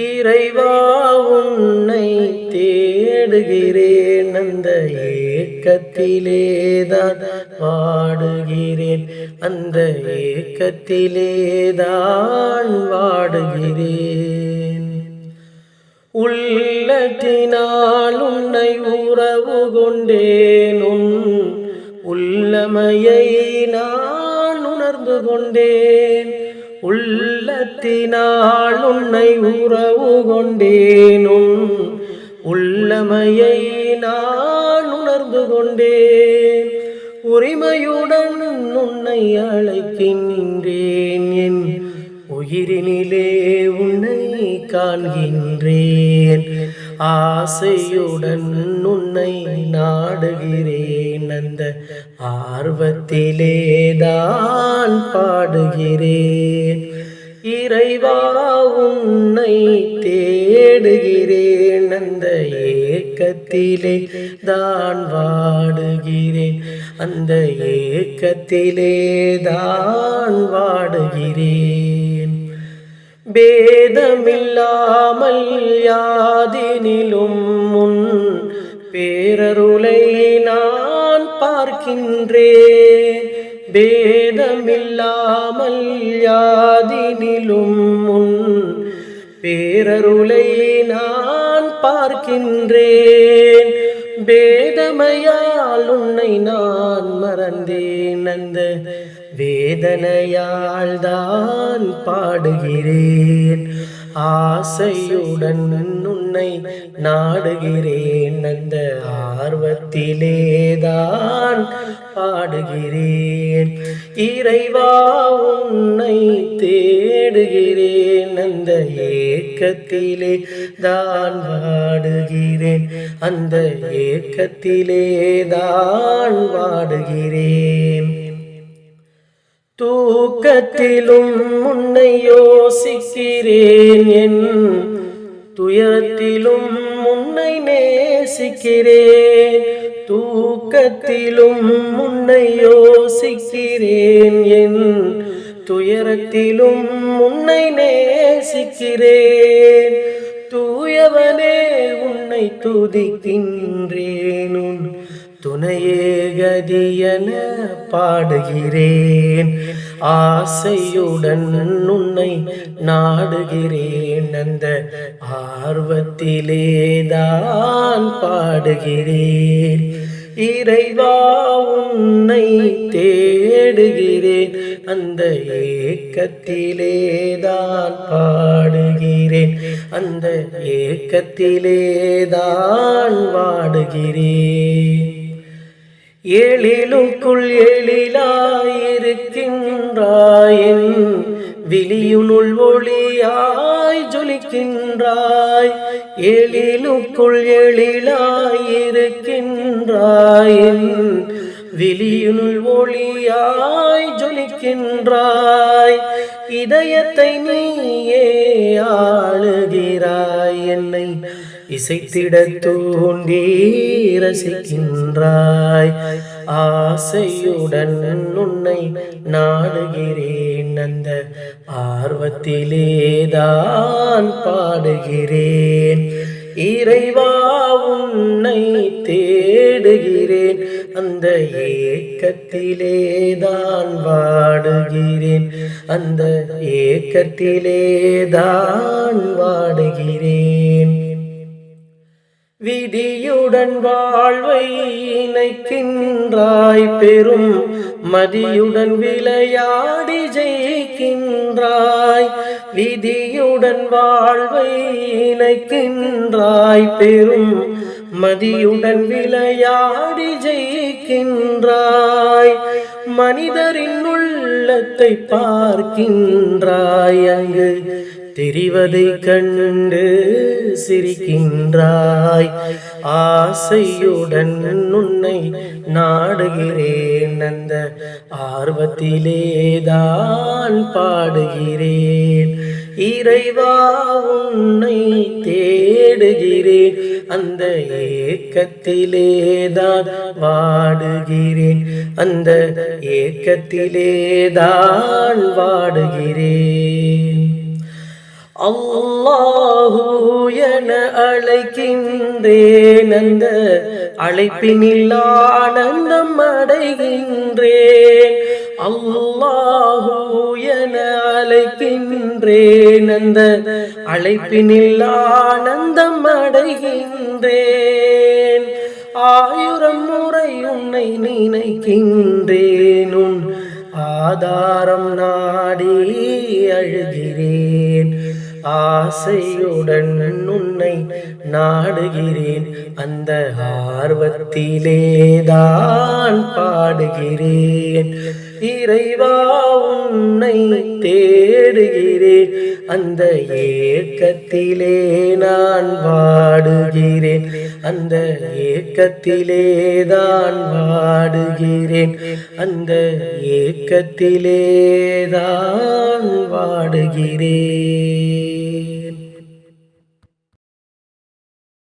இறைவா உன்னை தேடுகிறேன். அந்த ஏக்கத்திலேதான் வாடுகிறேன். அந்த ஏக்கத்திலேதான் வாடுகிறேன். உள்ளத்தினால் உன்னை உறவு கொண்டேன் உன் உள்ளமையை நான் உணர்ந்து கொண்டேன். உள்ளத்தினால் உன்னை உறவு கொண்டேனும் உள்ளமையை நான் உணர்ந்து கொண்டேன். உரிமையுடன் உன்னை அழைக்கின்றேன் என் உயிரினிலே உன்னை காண்கின்றேன். ஆசையுடன் உன்னை நாடுகிறேன். அந்த ஆர்வத்திலே தான் பாடுகிறேன். இறைவா உன்னை தேடுகிறேன். அந்த ஏக்கத்திலே தான் வாடுகிறேன். அந்த ஏக்கத்திலே தான் வாடுகிறேன். பேதமில்லாமல் யாதினிலும் முன் பேரருளை நான் பார்க்கின்றேன். பேதமில்லாமல் யா யாதினிலும் முன் பேரருளை நான் பார்க்கின்றேன். வேதமையால் உன்னை நான் மறந்தேன். அந்த வேதனையால் தான் பாடுகிறேன். ஆசையுடன் உன்னை நாடுகிறேன். அந்த ஆர்வத்திலேதான் பாடுகிறேன். இறைவாவும் இந்த ஏக்கத்திலே தான் வாடுகிறேன். அந்த ஏக்கத்திலே தான் வாடுகிறேன். தூக்கத்திலும் முன்னை யோசிக்கிறேன் என் துயரத்திலும் முன்னை நேசிக்கிறேன். தூக்கத்திலும் முன்னை யோசிக்கிறேன் என் துயரத்திலும் உன்னை நேசிக்கிறேன். தூயவனே உன்னை துதிக்கின்றேன். உன் துணையே கதியன பாடுகிறேன். ஆசையுடன் உன்னை நாடுகிறேன். அந்த ஆர்வத்திலேதான் பாடுகிறேன். இறைவா உன்னை தேடுகிறேன். அந்த ஏக்கத்திலேதான் பாடுகிறேன். அந்த ஏக்கத்திலேதான் வாடுகிறேன். எழிலுக்குள் எழிலாயிருக்கின்றாயின் விழியுனுள் ஒளியாய் ஜொலிக்கின்றாய். எழிலுக்குள் எழிலாயிருக்கின்றாய். விழியுனுள் ஒளியாய் ஜொலிக்கின்றாய். இதயத்தை நீயே ஆளுகிறாய். என்னை இசைத்திட தூண்டி ரசிக்கின்றாய். ஆசையுடன் உன்னை நாடுகிறேன். அந்த ஆர்வத்திலேதான் பாடுகிறேன். இறைவா உன்னை தேடுகிறேன். அந்த ஏக்கத்திலே தான் வாடுகிறேன். அந்த ஏக்கத்திலே தான் வாடுகிறேன். விதியுடன் வாழ்வை இணைக்கின்றாய் பெரும். மதியுடன் விளையாடி ஜெயிக்கின்றாய். விதியுடன் வாழ்வை இணைக்கின்றாய் பெரும் மதியுடன் விளையாடி ஜெயிக்கின்றாய். மனிதரின் உள்ளத்தை பார்க்கின்றாய் அங்கு தெரிவதை கண்டு சிரிக்கின்றாய். ஆசையுடன் உன்னை நாடுகிறேன். அந்த ஆர்வத்திலேதான் பாடுகிறேன். இறைவா உன்னை தேடுகிறேன். அந்த ஏக்கத்திலேதான் வாடுகிறேன். அந்த ஏக்கத்திலேதான் வாடுகிறேன். அல்லாஹூ என அழைக்கின்றேன் அந்த அழைப்பினில் ஆனந்தம் அடைகின்றேன். அல்லாஹூ என அழைக்கின்றேன் அந்த அழைப்பினில் ஆனந்தம் அடைகின்றேன். ஆயிரம் முறை உன்னை நினைக்கின்றேன். உன் ஆதாரம் நாடி அழுகிறேன். ஆசையுடன் உன்னை நாடுகிறேன். அந்த ஆர்வத்திலேதான் பாடுகிறேன். இறைவா உன்னை தேடுகிறேன் அந்த ஏக்கத்திலே நான் வாடுகிறேன். அந்த ஏக்கத்திலே தான் வாடுகிறேன். அந்த ஏக்கத்திலே தான் வாடுகிறேன்.